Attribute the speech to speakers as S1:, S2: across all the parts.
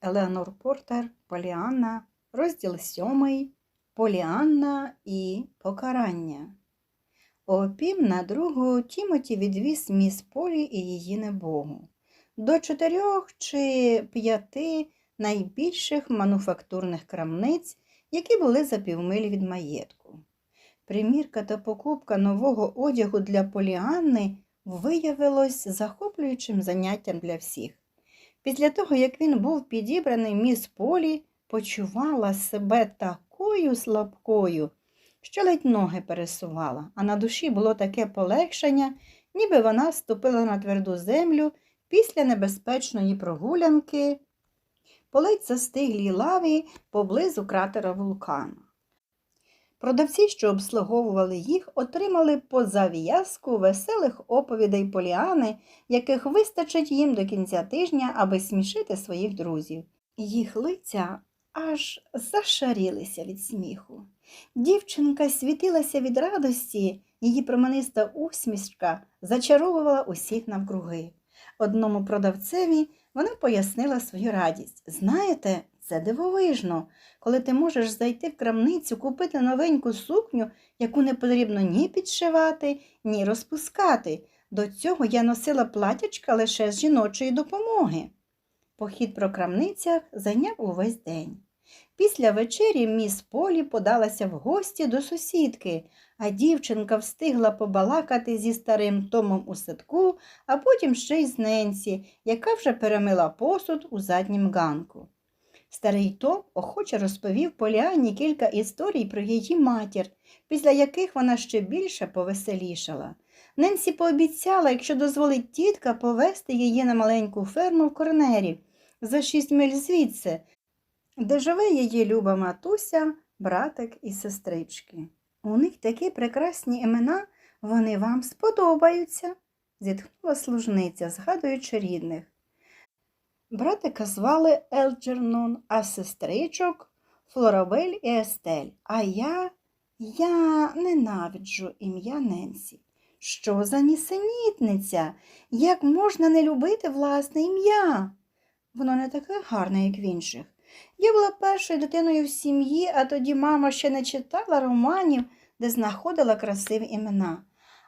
S1: Елеонор Портер, Поліанна, розділ сьомий Поліанна і покарання. О пів на другу Тімоті відвіз міс Полі і її небогу до чотирьох чи п'яти найбільших мануфактурних крамниць, які були за півмилі від маєтку. Примірка та покупка нового одягу для Поліанни виявилось захоплюючим заняттям для всіх. Після того, як він був підібраний міс Полі, почувала себе такою слабкою, що ледь ноги пересувала, а на душі було таке полегшення, ніби вона ступила на тверду землю після небезпечної прогулянки по ледь застиглій лаві поблизу кратера вулкану. Продавці, що обслуговували їх, отримали по зав'язку веселих оповідей Поліани, яких вистачить їм до кінця тижня, аби смішити своїх друзів. Їх лиця аж зашарілися від сміху. Дівчинка світилася від радості, її промениста усмішка зачаровувала усіх навкруги. Одному продавцеві вона пояснила свою радість. Знаєте, це дивовижно, коли ти можеш зайти в крамницю, купити новеньку сукню, яку не потрібно ні підшивати, ні розпускати. До цього я носила платячка лише з жіночої допомоги. Похід про крамницях зайняв увесь день. Після вечері міс Полі подалася в гості до сусідки, а дівчинка встигла побалакати зі старим Томом у садку, а потім ще й з Ненсі, яка вже перемила посуд у заднім ганку. Старий Том охоче розповів Поліані кілька історій про її матір, після яких вона ще більше повеселішала. Ненсі пообіцяла, якщо дозволить тітка, повезти її на маленьку ферму в Корнері за шість миль звідси, де живе її люба матуся, братик і сестрички. У них такі прекрасні імена, вони вам сподобаються, зітхнула служниця, згадуючи рідних. Братика звали Елджернон, а сестричок Флорабель і Естель. А я, я ненавиджу ім'я Ненсі. Що за нісенітниця? Як можна не любити власне ім'я? Воно не таке гарне, як в інших. Я була першою дитиною в сім'ї, а тоді мама ще не читала романів, де знаходила красиві імена.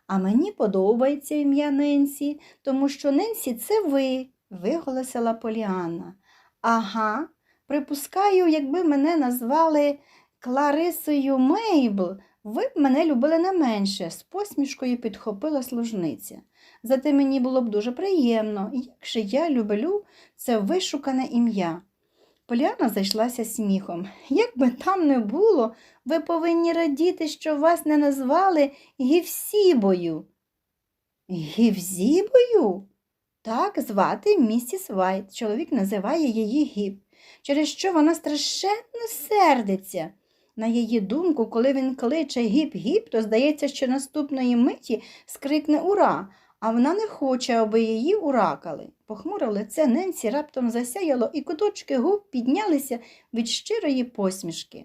S1: А мені подобається ім'я Ненсі, тому що Ненсі це ви, виголосила Поліанна. Ага, припускаю, якби мене назвали Кларисою Мейбл, ви б мене любили не менше, з посмішкою підхопила служниця. Зате мені було б дуже приємно, як же я люблю це вишукане ім'я. Поліана зайшлася сміхом. Як би там не було, ви повинні радіти, що вас не назвали Гівсібою. Гівзібою? Так звати місіс Вайт. Чоловік називає її гіп, через що вона страшенно сердиться. На її думку, коли він кличе гіп-гіп, то здається, що наступної миті скрикне ура, а вона не хоче, аби її уракали. Похмуре лице Ненсі раптом засяяло, і куточки губ піднялися від щирої посмішки.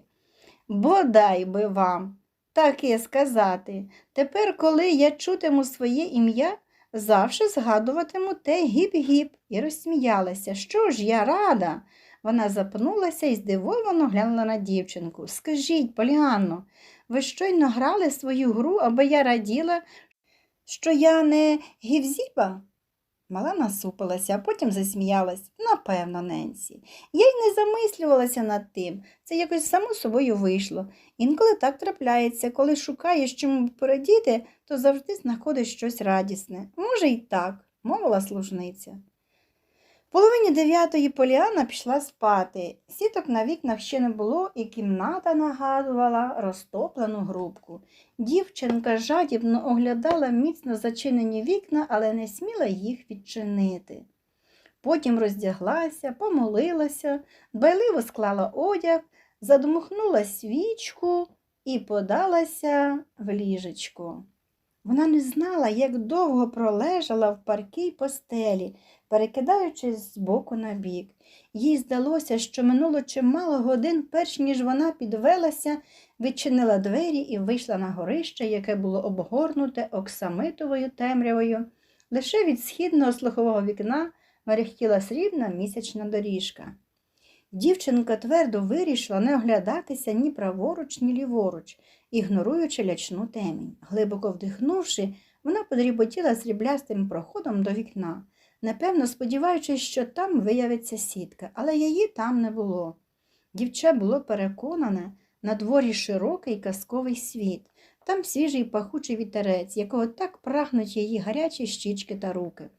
S1: Бодай би вам, таке сказати. Тепер, коли я чутиму своє ім'я, завше згадуватиму те гіп-гіп і розсміялася. Що ж я рада? Вона запнулася і здивовано глянула на дівчинку. Скажіть, Поліанно, ви щойно грали свою гру, аби я раділа, що я не гівзіба? Мала насупилася, а потім засміялась. Напевно, Ненсі. Я й не замислювалася над тим. Це якось само собою вийшло. Інколи так трапляється, коли шукаєш чому порадіти, то завжди знаходиш щось радісне. Може, й так, мовила служниця. Половині дев'ятої Поліана пішла спати. Сіток на вікнах ще не було, і кімната нагадувала розтоплену грубку. Дівчинка жадібно оглядала міцно зачинені вікна, але не сміла їх відчинити. Потім роздяглася, помолилася, дбайливо склала одяг, задмухнула свічку і подалася в ліжечко. Вона не знала, як довго пролежала в паркій постелі, перекидаючись з боку на бік. Їй здалося, що минуло чимало годин, перш ніж вона підвелася, відчинила двері і вийшла на горище, яке було обгорнуте оксамитовою темрявою. Лише від східного слухового вікна мерехтіла срібна місячна доріжка. Дівчинка твердо вирішила не оглядатися ні праворуч, ні ліворуч, ігноруючи лячну темінь. Глибоко вдихнувши, вона подріботіла сріблястим проходом до вікна, напевно, сподіваючись, що там виявиться сітка, але її там не було. Дівча було переконане, на дворі широкий казковий світ, там свіжий пахучий вітерець, якого так прагнуть її гарячі щічки та руки.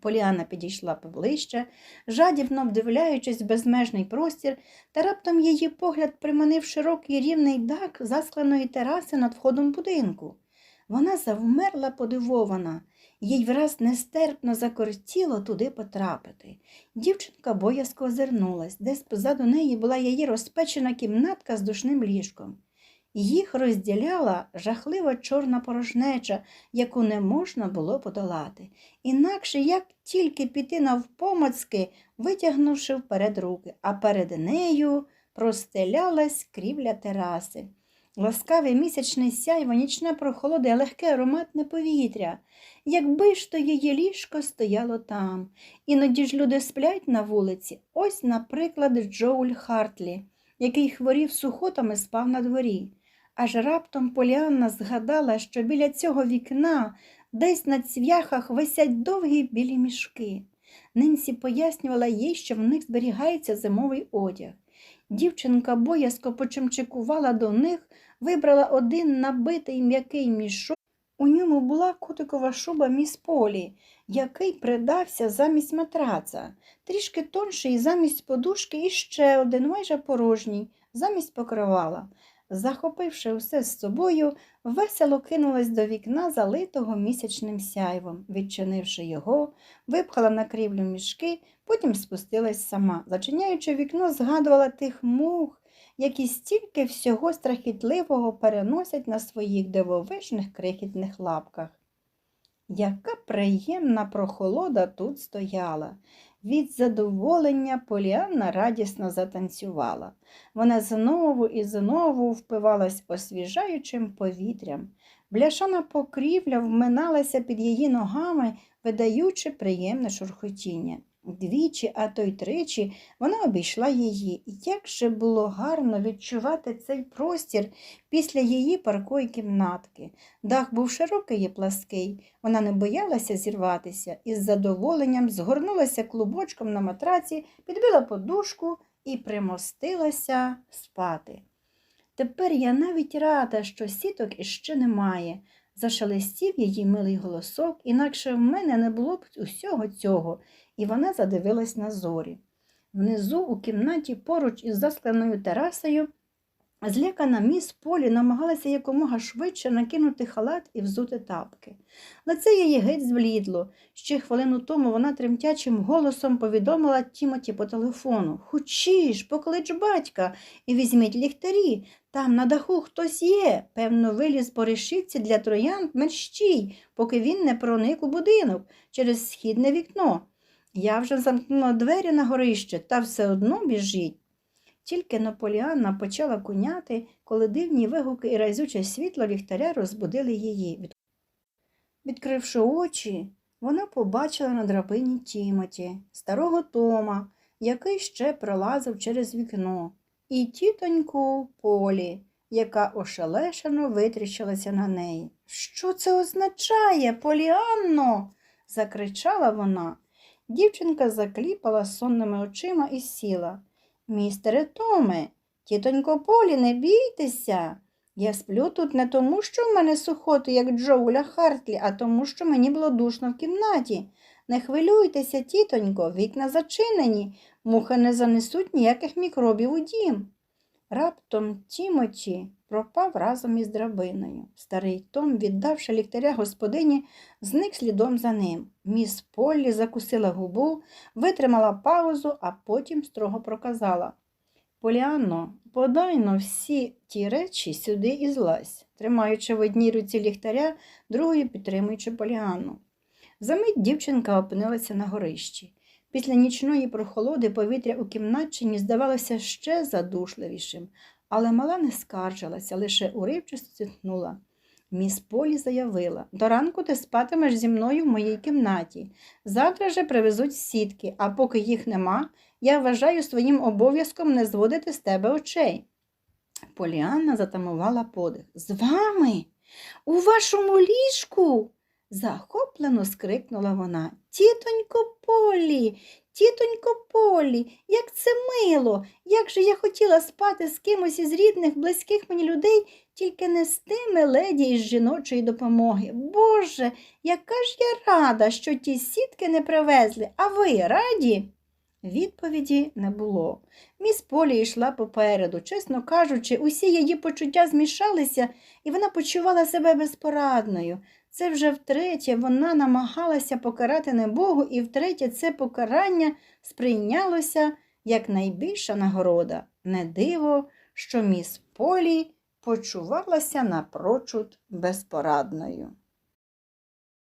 S1: Поліана підійшла поближче, жадібно вдивляючись в безмежний простір, та раптом її погляд приманив широкий рівний дак заскленої тераси над входом будинку. Вона завмерла подивована, їй враз нестерпно закортіло туди потрапити. Дівчинка боязко озирнулась, десь позаду неї була її розпечена кімнатка з душним ліжком. Їх розділяла жахлива чорна порожнеча, яку не можна було подолати. Інакше як тільки піти навпомацьки, витягнувши вперед руки, а перед нею простелялась крівля тераси. Ласкаве місячне сяйво, нічна прохолода і легке ароматне повітря. Якби ж то її ліжко стояло там. Іноді ж люди сплять на вулиці. Ось, наприклад, Джоуль Хартлі, який хворів сухотами спав на дворі. Аж раптом Поліанна згадала, що біля цього вікна десь на цвяхах висять довгі білі мішки. Нинсі пояснювала їй, що в них зберігається зимовий одяг. Дівчинка боязко почимчикувала до них, вибрала один набитий м'який мішок. У ньому була котикова шуба міс Полі, який придався замість матраца, трішки тонший замість подушки і ще один майже порожній, замість покривала. Захопивши все з собою, весело кинулась до вікна, залитого місячним сяйвом. Відчинивши його, випхала на крівлю мішки, потім спустилась сама. Зачиняючи вікно, згадувала тих мух, які стільки всього страхітливого переносять на своїх дивовижних крихітних лапках. Яка приємна прохолода тут стояла. Від задоволення Поліанна радісно затанцювала. Вона знову і знову впивалась освіжаючим повітрям. Бляшана покрівля вминалася під її ногами, видаючи приємне шурхотіння. Двічі, а то й тричі вона обійшла її. Як же було гарно відчувати цей простір після її паркої кімнатки. Дах був широкий і плаский, вона не боялася зірватися і з задоволенням згорнулася клубочком на матраці, підбила подушку і примостилася спати. Тепер я навіть рада, що сіток іще немає. Зашелестів її милий голосок, інакше в мене не було б усього цього, і вона задивилась на зорі. Внизу, у кімнаті, поруч із заскленою терасою, злякана міс Полі намагалася якомога швидше накинути халат і взути тапки. Лице її геть зблідло. Ще хвилину тому вона тремтячим голосом повідомила Тімоті по телефону Хочіш, поклич батька і візьміть ліхтарі. Там на даху хтось є. Певно, виліз по решітці для троянд мерщій, поки він не проник у будинок через східне вікно. Я вже замкнула двері на горище, та все одно біжіть. Тільки Наполіанна почала куняти, коли дивні вигуки і разюче світло ліхтаря розбудили її. Відкривши очі, вона побачила на драбині Тімоті, старого Тома, який ще пролазив через вікно, і тітоньку Полі, яка ошелешено витріщилася на неї. Що це означає, Поліанно? закричала вона. Дівчинка закліпала сонними очима і сіла. Містере Томе, тітонько Полі, не бійтеся. Я сплю тут не тому, що в мене сухоти, як Джоуля Хартлі, а тому, що мені було душно в кімнаті. Не хвилюйтеся, тітонько, вікна зачинені, мухи не занесуть ніяких мікробів у дім. Раптом Тімоті пропав разом із драбиною. Старий Том, віддавши ліхтаря господині, зник слідом за ним. Міс Поллі закусила губу, витримала паузу, а потім строго проказала Поліанно, подай но всі ті речі сюди і злазь, тримаючи в одній руці ліхтаря, другою підтримуючи Поліанну. Замить дівчинка опинилася на горищі. Після нічної прохолоди повітря у кімнатчині здавалося ще задушливішим, але мала не скаржилася, лише уривчасто зітхнула. Міс Полі заявила, до ранку ти спатимеш зі мною в моїй кімнаті. Завтра же привезуть сітки, а поки їх нема, я вважаю своїм обов'язком не зводити з тебе очей. Поліанна затамувала подих. З вами? У вашому ліжку? Захоплено скрикнула вона. Тітонько Полі, тітонько Полі, як це мило! Як же я хотіла спати з кимось із рідних, близьких мені людей, тільки не з тими леді із жіночої допомоги. Боже, яка ж я рада, що ті сітки не привезли, а ви раді? Відповіді не було. Міс Полі йшла попереду. Чесно кажучи, усі її почуття змішалися, і вона почувала себе безпорадною. Це вже втретє вона намагалася покарати небогу, і втретє це покарання сприйнялося як найбільша нагорода. Не диво, що міс Полі почувалася напрочуд безпорадною.